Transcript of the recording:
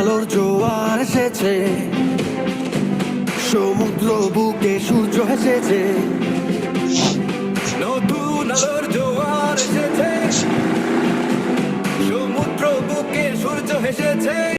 আলোর জোয়ার এসেছে। সমুদ্র বুকে সূর্য হেসেছে নতুন আলোর জোয়ার এসেছে। সমুদ্র বুকে সূর্য হেসেছে